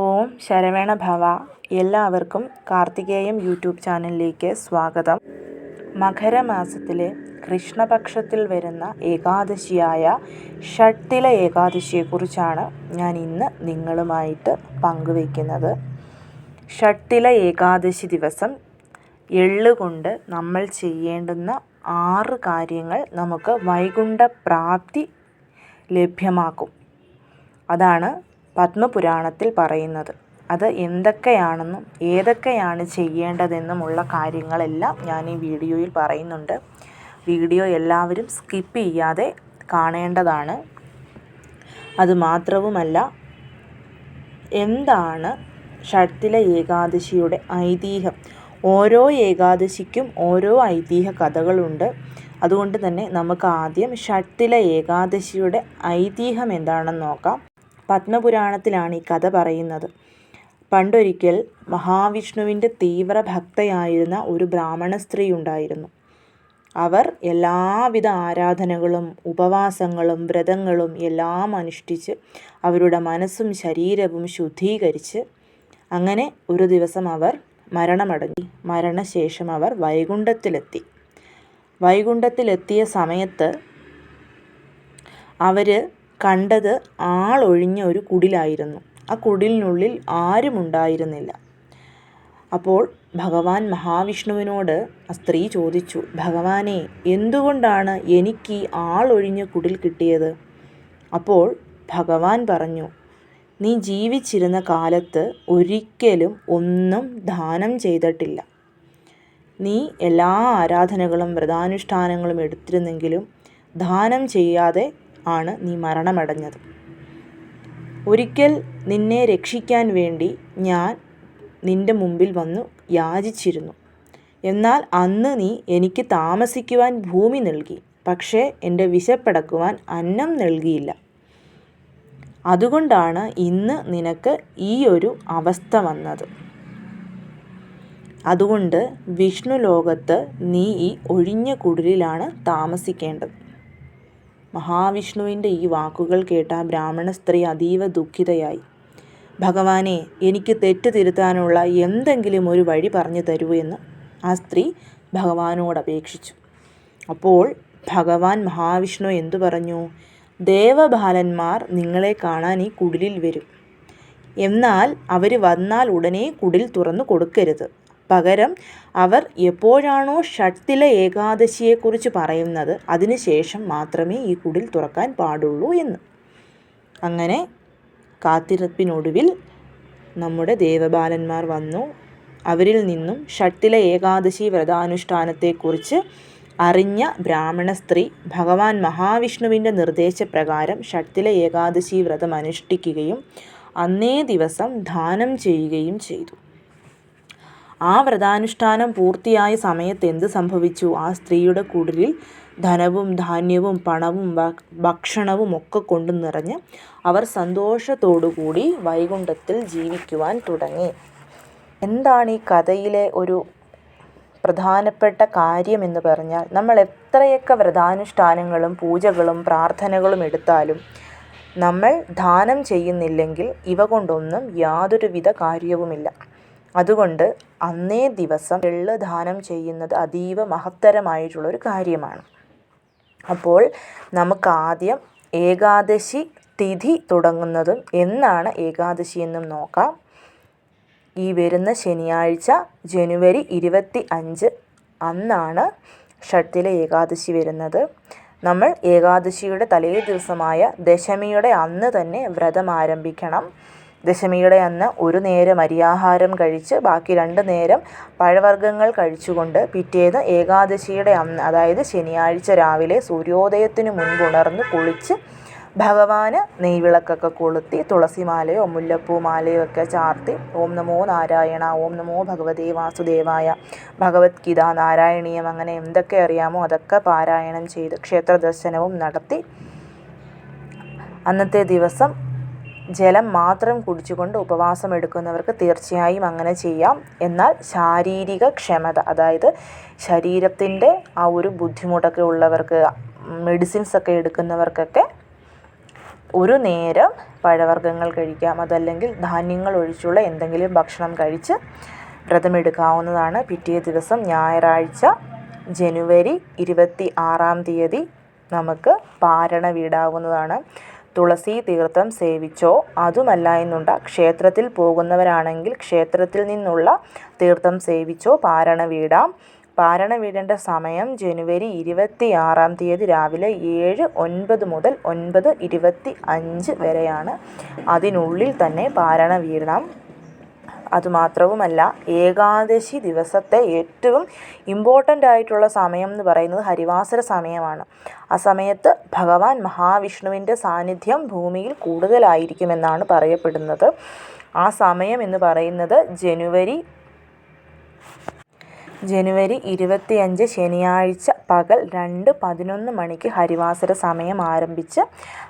ഓം ശരവേണ ഭവ. എല്ലാവർക്കും കാർത്തികേയം യൂട്യൂബ് ചാനലിലേക്ക് സ്വാഗതം. മകരമാസത്തിലെ കൃഷ്ണപക്ഷത്തിൽ വരുന്ന ഏകാദശിയായ ഷട്ടില ഏകാദശിയെക്കുറിച്ചാണ് ഞാൻ ഇന്ന് നിങ്ങളുമായിട്ട് പങ്കുവയ്ക്കുന്നത്. ഷട്ടില ഏകാദശി ദിവസം എള്ള് കൊണ്ട് നമ്മൾ ചെയ്യേണ്ടുന്ന ആറ് കാര്യങ്ങൾ നമുക്ക് വൈകുണ്ഠ പ്രാപ്തി ലഭ്യമാക്കും. അതാണ് പത്മപുരാണത്തിൽ പറയുന്നത്. അത് എന്തൊക്കെയാണെന്നും ഏതൊക്കെയാണ് ചെയ്യേണ്ടതെന്നുമുള്ള കാര്യങ്ങളെല്ലാം ഞാൻ ഈ വീഡിയോയിൽ പറയുന്നുണ്ട്. വീഡിയോ എല്ലാവരും സ്കിപ്പ് ചെയ്യാതെ കാണേണ്ടതാണ്. അതുമാത്രവുമല്ല എന്താണ് ഷട്ടില ഏകാദശിയുടെ ഐതിഹ്യം? ഓരോ ഏകാദശിക്കും ഓരോ ഐതിഹ്യ കഥകളുണ്ട്. അതുകൊണ്ട് തന്നെ നമുക്ക് ആദ്യം ഷട്ടില ഏകാദശിയുടെ ഐതിഹ്യം എന്താണെന്ന് നോക്കാം. പത്മപുരാണത്തിലാണ് ഈ കഥ പറയുന്നത്. പണ്ടൊരിക്കൽ മഹാവിഷ്ണുവിന്റെ തീവ്ര ഭക്തയായിരുന്ന ഒരു ബ്രാഹ്മണ സ്ത്രീ ഉണ്ടായിരുന്നു അവർ എല്ലാവിധ ആരാധനകളും ഉപവാസങ്ങളും വ്രതങ്ങളും എല്ലാം അനുഷ്ഠിച്ച് അവരുടെ മനസ്സും ശരീരവും ശുദ്ധീകരിച്ച് അങ്ങനെ ഒരു ദിവസം അവർ മരണമടങ്ങി. മരണശേഷം അവർ വൈകുണ്ഠത്തിലെത്തി. വൈകുണ്ഠത്തിലെത്തിയ സമയത്ത് അവർ കണ്ടത് ആളൊഴിഞ്ഞ ഒരു കുടിലായിരുന്നു. ആ കുടിലിനുള്ളിൽ ആരും ഉണ്ടായിരുന്നില്ല അപ്പോൾ ഭഗവാൻ മഹാവിഷ്ണുവിനോട് ആ സ്ത്രീ ചോദിച്ചു ഭഗവാനെ എന്തുകൊണ്ടാണ് എനിക്ക് ആളൊഴിഞ്ഞ കുടിൽ കിട്ടിയത്? അപ്പോൾ ഭഗവാൻ പറഞ്ഞു നീ ജീവിച്ചിരുന്ന കാലത്ത് ഒരിക്കലും ഒന്നും ദാനം ചെയ്തിട്ടില്ല. നീ എല്ലാ ആരാധനകളും വ്രതാനുഷ്ഠാനങ്ങളും എടുത്തിരുന്നെങ്കിലും ദാനം ചെയ്യാതെ ആണ് നീ മരണമടഞ്ഞത്. ഒരിക്കൽ നിന്നെ രക്ഷിക്കാൻ വേണ്ടി ഞാൻ നിന്റെ മുമ്പിൽ വന്നു യാചിച്ചിരുന്നു. എന്നാൽ അന്ന് നീ എനിക്ക് താമസിക്കുവാൻ ഭൂമി നൽകി പക്ഷേ എന്റെ വിശപ്പടക്കുവാൻ അന്നം നൽകിയില്ല. അതുകൊണ്ടാണ് ഇന്ന് നിനക്ക് ഈ ഒരു അവസ്ഥ വന്നത്. അതുകൊണ്ട് വിഷ്ണു ലോകത്ത് നീ ഈ ഒഴിഞ്ഞ കുടിലിലാണ് താമസിക്കേണ്ടത്. മഹാവിഷ്ണുവിന്റെ ഈ വാക്കുകൾ കേട്ട ബ്രാഹ്മണ സ്ത്രീ അതീവ ദുഃഖിതയായി. ഭഗവാനെ എനിക്ക് തെറ്റ് തിരുത്താനുള്ള എന്തെങ്കിലും ഒരു വഴി പറഞ്ഞു തരൂ എന്ന് ആ സ്ത്രീ ഭഗവാനോട് അപേക്ഷിച്ചു. അപ്പോൾ ഭഗവാൻ മഹാവിഷ്ണു എന്തു പറഞ്ഞു? ദേവബാലന്മാർ നിങ്ങളെ കാണാൻ ഈ കുടിലിൽ വരും. എന്നാൽ അവർ വന്നാൽ ഉടനെ കുടിൽ തുറന്നു കൊടുക്കരുത്. പകരം അവർ എപ്പോഴാണോ ഷട്ടില ഏകാദശിയെക്കുറിച്ച് പറയുന്നത് അതിനുശേഷം മാത്രമേ ഈ കുടിൽ തുറക്കാൻ പാടുള്ളൂ എന്ന്. അങ്ങനെ കാത്തിരിപ്പിനൊടുവിൽ നമ്മുടെ ദേവബാലന്മാർ വന്നു. അവരിൽ നിന്നും ഷട്ടില ഏകാദശി വ്രതാനുഷ്ഠാനത്തെക്കുറിച്ച് അറിഞ്ഞ ബ്രാഹ്മണ സ്ത്രീ ഭഗവാൻ മഹാവിഷ്ണുവിന്റെ നിർദ്ദേശപ്രകാരം ഷട്ടില ഏകാദശി വ്രതം അനുഷ്ഠിക്കുകയും അന്നേ ദിവസം ദാനം ചെയ്യുകയും ചെയ്തു. ആ വ്രതാനുഷ്ഠാനം പൂർത്തിയായ സമയത്ത് എന്ത് സംഭവിച്ചു? ആ സ്ത്രീയുടെ കുടിലിൽ ധനവും ധാന്യവും പണവും ഭക്ഷണവും ഒക്കെ കൊണ്ടു നിറഞ്ഞ് അവർ സന്തോഷത്തോടുകൂടി വൈകുണ്ഠത്തിൽ ജീവിക്കുവാൻ തുടങ്ങി. എന്താണ് ഈ കഥയിലെ ഒരു പ്രധാനപ്പെട്ട കാര്യമെന്ന് പറഞ്ഞാൽ നമ്മൾ എത്രയൊക്കെ വ്രതാനുഷ്ഠാനങ്ങളും പൂജകളും പ്രാർത്ഥനകളും എടുത്താലും നമ്മൾ ദാനം ചെയ്യുന്നില്ലെങ്കിൽ ഇവ കൊണ്ടൊന്നും യാതൊരുവിധ കാര്യവുമില്ല. അതുകൊണ്ട് അന്നേ ദിവസം എള്ള് ദാനം ചെയ്യുന്നത് അതീവ മഹത്തരമായിട്ടുള്ളൊരു കാര്യമാണ്. അപ്പോൾ നമുക്ക് ആദ്യം ഏകാദശി തിഥി തുടങ്ങുന്നതും എന്നാണ് ഏകാദശി എന്നും നോക്കാം. ഈ വരുന്ന ശനിയാഴ്ച ജനുവരി ഇരുപത്തി അഞ്ച് അന്നാണ് ഷട്ടിലെ ഏകാദശി വരുന്നത്. നമ്മൾ ഏകാദശിയുടെ തലേ ദിവസമായ ദശമിയുടെ അന്ന് തന്നെ വ്രതം ആരംഭിക്കണം. ദശമിയുടെ അന്ന് ഒരു നേരം അരിയാഹാരം കഴിച്ച് ബാക്കി രണ്ട് നേരം പഴവർഗങ്ങൾ കഴിച്ചുകൊണ്ട് പിറ്റേന്ന് ഏകാദശിയുടെ അന്ന് അതായത് ശനിയാഴ്ച രാവിലെ സൂര്യോദയത്തിന് മുൻപ് ഉണർന്ന് കുളിച്ച് ഭഗവാന് നെയ്വിളക്കൊക്കെ കൊളുത്തി തുളസിമാലയോ മുല്ലപ്പൂ മാലയോ ഒക്കെ ചാർത്തി ഓം നമോ നാരായണ ഓം നമോ ഭഗവതേ വാസുദേവായ ഭഗവത്ഗീത നാരായണീയം അങ്ങനെ എന്തൊക്കെ അറിയാമോ അതൊക്കെ പാരായണം ചെയ്ത് ക്ഷേത്ര ദർശനവും നടത്തി. അന്നത്തെ ദിവസം ജലം മാത്രം കുടിച്ചുകൊണ്ട് ഉപവാസം എടുക്കുന്നവർക്ക് തീർച്ചയായും അങ്ങനെ ചെയ്യാം. എന്നാൽ ശാരീരിക ക്ഷമത അതായത് ശരീരത്തിന്റെ ആ ഒരു ബുദ്ധിമുട്ടൊക്കെ ഉള്ളവർക്ക് മെഡിസിൻസ് ഒക്കെ എടുക്കുന്നവർക്കൊക്കെ ഒരു നേരം പഴവർഗങ്ങൾ കഴിക്കാം. അതല്ലെങ്കിൽ ധാന്യങ്ങൾ ഒഴിച്ചുള്ള എന്തെങ്കിലും ഭക്ഷണം കഴിച്ച് വ്രതമെടുക്കാവുന്നതാണ്. പിറ്റേ ദിവസം ഞായറാഴ്ച ജനുവരി ഇരുപത്തി ആറാം തീയതി നമുക്ക് പാരണ വീടാവുന്നതാണ്. തുളസി തീർത്ഥം സേവിച്ചോ? അതുമല്ല എന്നുണ്ട ക്ഷേത്രത്തിൽ പോകുന്നവരാണെങ്കിൽ ക്ഷേത്രത്തിൽ നിന്നുള്ള തീർത്ഥം സേവിച്ചോ? പാരണ വീടാം. പാരണ വീടേണ്ട സമയം ജനുവരി ഇരുപത്തി ആറാം തീയതി രാവിലെ ഏഴ് ഒൻപത് മുതൽ ഒൻപത് ഇരുപത്തി അഞ്ച് വരെയാണ്. അതിനുള്ളിൽ തന്നെ പാരണ വീടണം. അതുമാത്രവുമല്ല ഏകാദശി ദിവസത്തെ ഏറ്റവും ഇമ്പോർട്ടന്റ് ആയിട്ടുള്ള സമയം എന്ന് പറയുന്നത് ഹരിവാസര സമയമാണ്. ആ സമയത്ത് ഭഗവാൻ മഹാവിഷ്ണുവിന്റെ സാന്നിധ്യം ഭൂമിയിൽ കൂടുതലായിരിക്കുമെന്നാണ് പറയപ്പെടുന്നത്. ആ സമയം എന്ന് പറയുന്നത് ജനുവരി ജനുവരി ഇരുപത്തിയഞ്ച് ശനിയാഴ്ച പകൽ രണ്ട് പതിനൊന്ന് മണിക്ക് ഹരിവാസര സമയം ആരംഭിച്ച്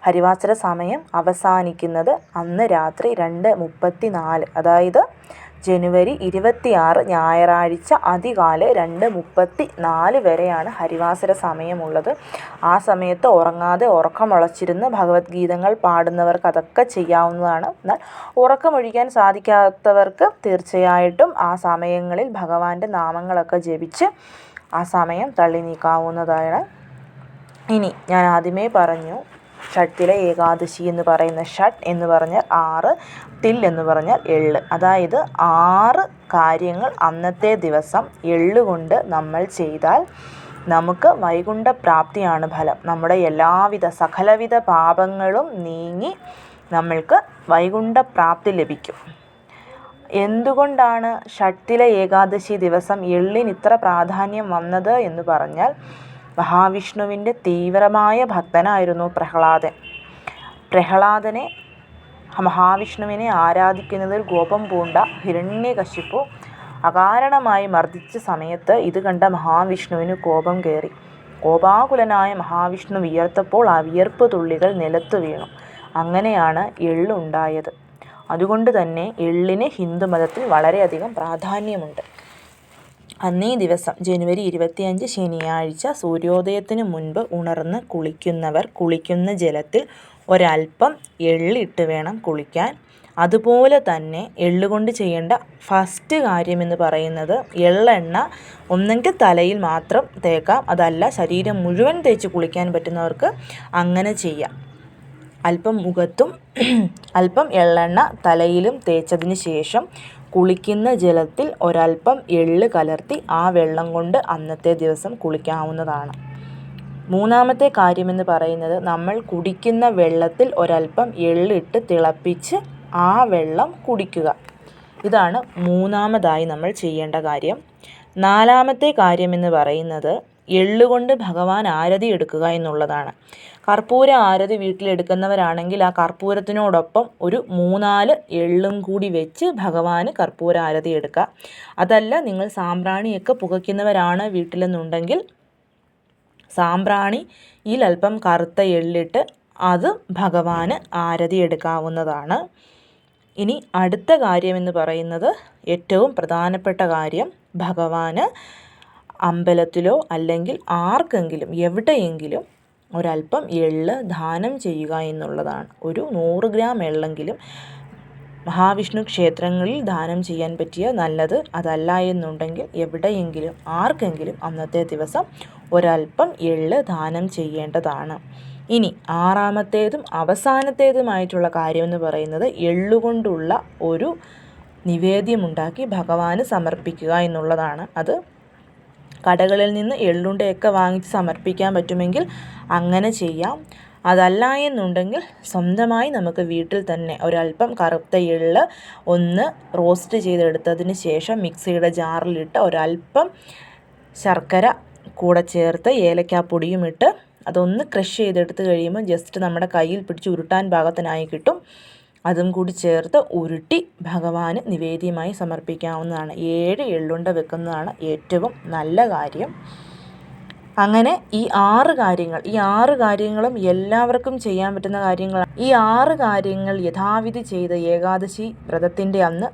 ഹരിവാസര സമയം അവസാനിക്കുന്നത് അന്ന് രാത്രി രണ്ട് മുപ്പത്തി നാല് അതായത് ജനുവരി ഇരുപത്തിയാറ് ഞായറാഴ്ച അതികാല രണ്ട് മുപ്പത്തി നാല് വരെയാണ് ഹരിവാസര സമയമുള്ളത്. ആ സമയത്ത് ഉറങ്ങാതെ ഉറക്കമുളച്ചിരുന്ന് ഭഗവത്ഗീതങ്ങൾ പാടുന്നവർക്ക് അതൊക്കെ ചെയ്യാവുന്നതാണ്. എന്നാൽ ഉറക്കമൊഴിക്കാൻ സാധിക്കാത്തവർക്ക് തീർച്ചയായിട്ടും ആ സമയങ്ങളിൽ ഭഗവാന്റെ നാമങ്ങളൊക്കെ ജപിച്ച് ആ സമയം തള്ളി നീക്കാവുന്നതാണ്. ഇനി ഞാൻ ആദ്യമേ പറഞ്ഞു ഷട്ടിലെ ഏകാദശി എന്ന് പറയുന്ന ഷട്ട് എന്ന് പറഞ്ഞാൽ ആറ് ടിൽ എന്ന് പറഞ്ഞാൽ എള്ള് അതായത് ആറ് കാര്യങ്ങൾ അന്നത്തെ ദിവസം എള്ള് കൊണ്ട് നമ്മൾ ചെയ്താൽ നമുക്ക് വൈകുണ്ഠ പ്രാപ്തിയാണ് ഫലം. നമ്മുടെ എല്ലാവിധ സകലവിധ പാപങ്ങളും നീങ്ങി നമ്മൾക്ക് വൈകുണ്ഠ പ്രാപ്തി ലഭിക്കും. എന്തുകൊണ്ടാണ് ഷട്ടിലെ ഏകാദശി ദിവസം എള്ളിന് ഇത്ര പ്രാധാന്യം വന്നത് എന്ന് പറഞ്ഞാൽ മഹാവിഷ്ണുവിന്റെ തീവ്രമായ ഭക്തനായിരുന്നു പ്രഹ്ലാദൻ. പ്രഹ്ലാദനെ മഹാവിഷ്ണുവിനെ ആരാധിക്കുന്നതിൽ കോപം പൂണ്ട ഹിരണ്യകശിപ്പു അകാരണമായി മർദ്ദിച്ച സമയത്ത് ഇത് കണ്ട മഹാവിഷ്ണുവിന് കോപം കയറി. കോപാകുലനായ മഹാവിഷ്ണു വിയർത്തപ്പോൾ ആ വിയർപ്പ് തുള്ളികൾ നിലത്തു വീണു. അങ്ങനെയാണ് എള്ളുണ്ടായത് അതുകൊണ്ട് തന്നെ എള്ളിന് ഹിന്ദുമതത്തിൽ വളരെയധികം പ്രാധാന്യമുണ്ട്. അന്നേ ദിവസം ജനുവരി ഇരുപത്തിയഞ്ച് ശനിയാഴ്ച സൂര്യോദയത്തിന് മുൻപ് ഉണർന്ന് കുളിക്കുന്നവർ കുളിക്കുന്ന ജലത്തിൽ ഒരൽപ്പം എള്ളിട്ട് വേണം കുളിക്കാൻ. അതുപോലെ തന്നെ എള്ളുകൊണ്ട് ചെയ്യേണ്ട ഫസ്റ്റ് കാര്യമെന്ന് പറയുന്നത് എള്ളെണ്ണ ഒന്നെങ്കിൽ തലയിൽ മാത്രം തേക്കാം. അതല്ല ശരീരം മുഴുവൻ തേച്ച് കുളിക്കാൻ പറ്റുന്നവർക്ക് അങ്ങനെ ചെയ്യാം. അല്പം മുഖത്തും അല്പം എള്ളെണ്ണ തലയിലും തേച്ചതിന് ശേഷം കുളിക്കുന്ന ജലത്തിൽ ഒരൽപ്പം എള്ള് കലർത്തി ആ വെള്ളം കൊണ്ട് അന്നത്തെ ദിവസം കുളിക്കാവുന്നതാണ്. മൂന്നാമത്തെ കാര്യമെന്ന് പറയുന്നത് നമ്മൾ കുടിക്കുന്ന വെള്ളത്തിൽ ഒരൽപ്പം എള്ളിട്ട് തിളപ്പിച്ച് ആ വെള്ളം കുടിക്കുക. ഇതാണ് മൂന്നാമതായി നമ്മൾ ചെയ്യേണ്ട കാര്യം. നാലാമത്തെ കാര്യമെന്ന് പറയുന്നത് എള്ളുകൊണ്ട് ഭഗവാൻ ആരതി എടുക്കുക എന്നുള്ളതാണ്. കർപ്പൂര ആരതി വീട്ടിലെടുക്കുന്നവരാണെങ്കിൽ ആ കർപ്പൂരത്തിനോടൊപ്പം ഒരു മൂന്നാൽ എള്ളും കൂടി വെച്ച് ഭഗവാന് കർപ്പൂര ആരതി എടുക്കുക. അതല്ല നിങ്ങൾ സാമ്പ്രാണിയൊക്കെ പുകയ്ക്കുന്നവരാണ് വീട്ടിലെന്നുണ്ടെങ്കിൽ സാമ്പ്രാണിയിൽ അല്പം കറുത്ത എള്ളിട്ട് അത് ഭഗവാന് ആരതി എടുക്കാവുന്നതാണ്. ഇനി അടുത്ത കാര്യമെന്ന് പറയുന്നത് ഏറ്റവും പ്രധാനപ്പെട്ട കാര്യം ഭഗവാന് അമ്പലത്തിലോ അല്ലെങ്കിൽ ആർക്കെങ്കിലും എവിടെയെങ്കിലും ഒരല്പം എള്ള് ദാനം ചെയ്യുക എന്നുള്ളതാണ്. ഒരു നൂറ് ഗ്രാം എള്ളെങ്കിലും മഹാവിഷ്ണു ക്ഷേത്രങ്ങളിൽ ദാനം ചെയ്യാൻ പറ്റിയ നല്ലത് അതല്ല എന്നുണ്ടെങ്കിൽ എവിടെയെങ്കിലും ആർക്കെങ്കിലും അന്നത്തെ ദിവസം ഒരല്പം എള്ള് ദാനം ചെയ്യേണ്ടതാണ്. ഇനി ആറാമത്തേതും അവസാനത്തേതുമായിട്ടുള്ള കാര്യം എന്ന് പറയുന്നത് എള്ളുകൊണ്ടുള്ള ഒരു നിവേദ്യമുണ്ടാക്കി ഭഗവാന് സമർപ്പിക്കുക എന്നുള്ളതാണ്. അത് കടകളിൽ നിന്ന് എള്ളുണ്ടയൊക്കെ വാങ്ങിച്ച് സമർപ്പിക്കാൻ പറ്റുമെങ്കിൽ അങ്ങനെ ചെയ്യാം. അതല്ല എന്നുണ്ടെങ്കിൽ സ്വന്തമായി നമുക്ക് വീട്ടിൽ തന്നെ ഒരല്പം കറുത്ത എള്ള് ഒന്ന് റോസ്റ്റ് ചെയ്തെടുത്തതിന് ശേഷം മിക്സിയുടെ ജാറിലിട്ട് ഒരല്പം ശർക്കര കൂടെ ചേർത്ത് ഏലക്കാപ്പൊടിയും ഇട്ട് അതൊന്ന് ക്രഷ് ചെയ്തെടുത്ത് കഴിയുമ്പോൾ ജസ്റ്റ് നമ്മുടെ കയ്യിൽ പിടിച്ച് ഉരുട്ടാൻ പാകത്തിനായി കിട്ടും. അതും കൂടി ചേർത്ത് ഉരുട്ടി ഭഗവാന് നിവേദ്യമായി സമർപ്പിക്കാവുന്നതാണ്. ഏഴ് എള്ളുണ്ട വെക്കുന്നതാണ് ഏറ്റവും നല്ല കാര്യം. അങ്ങനെ ഈ ആറ് കാര്യങ്ങൾ ഈ ആറ് കാര്യങ്ങളും എല്ലാവർക്കും ചെയ്യാൻ പറ്റുന്ന കാര്യങ്ങളാണ്. ഈ ആറ് കാര്യങ്ങൾ യഥാവിധി ചെയ്ത ഏകാദശി വ്രതത്തിന്റെ അന്ന്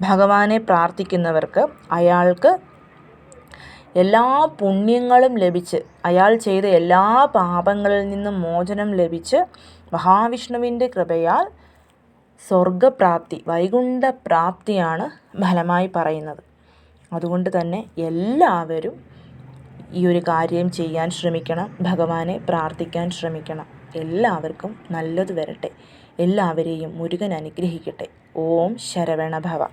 ഭഗവാനെ പ്രാർത്ഥിക്കുന്നവർക്ക് അയാൾക്ക് എല്ലാ പുണ്യങ്ങളും ലഭിച്ച് അയാൾ ചെയ്ത എല്ലാ പാപങ്ങളിൽ നിന്നും മോചനം ലഭിച്ച് മഹാവിഷ്ണുവിന്റെ കൃപയാൽ സ്വർഗപ്രാപ്തി വൈകുണ്ഠപ്രാപ്തിയാണ് ഫലമായി പറയുന്നത്. അതുകൊണ്ട് തന്നെ എല്ലാവരും ഈ ഒരു കാര്യം ചെയ്യാൻ ശ്രമിക്കണം ഭഗവാനെ പ്രാർത്ഥിക്കാൻ ശ്രമിക്കണം. എല്ലാവർക്കും നല്ലത് വരട്ടെ. എല്ലാവരെയും മുരുകൻ അനുഗ്രഹിക്കട്ടെ. ഓം ശരവണഭവ.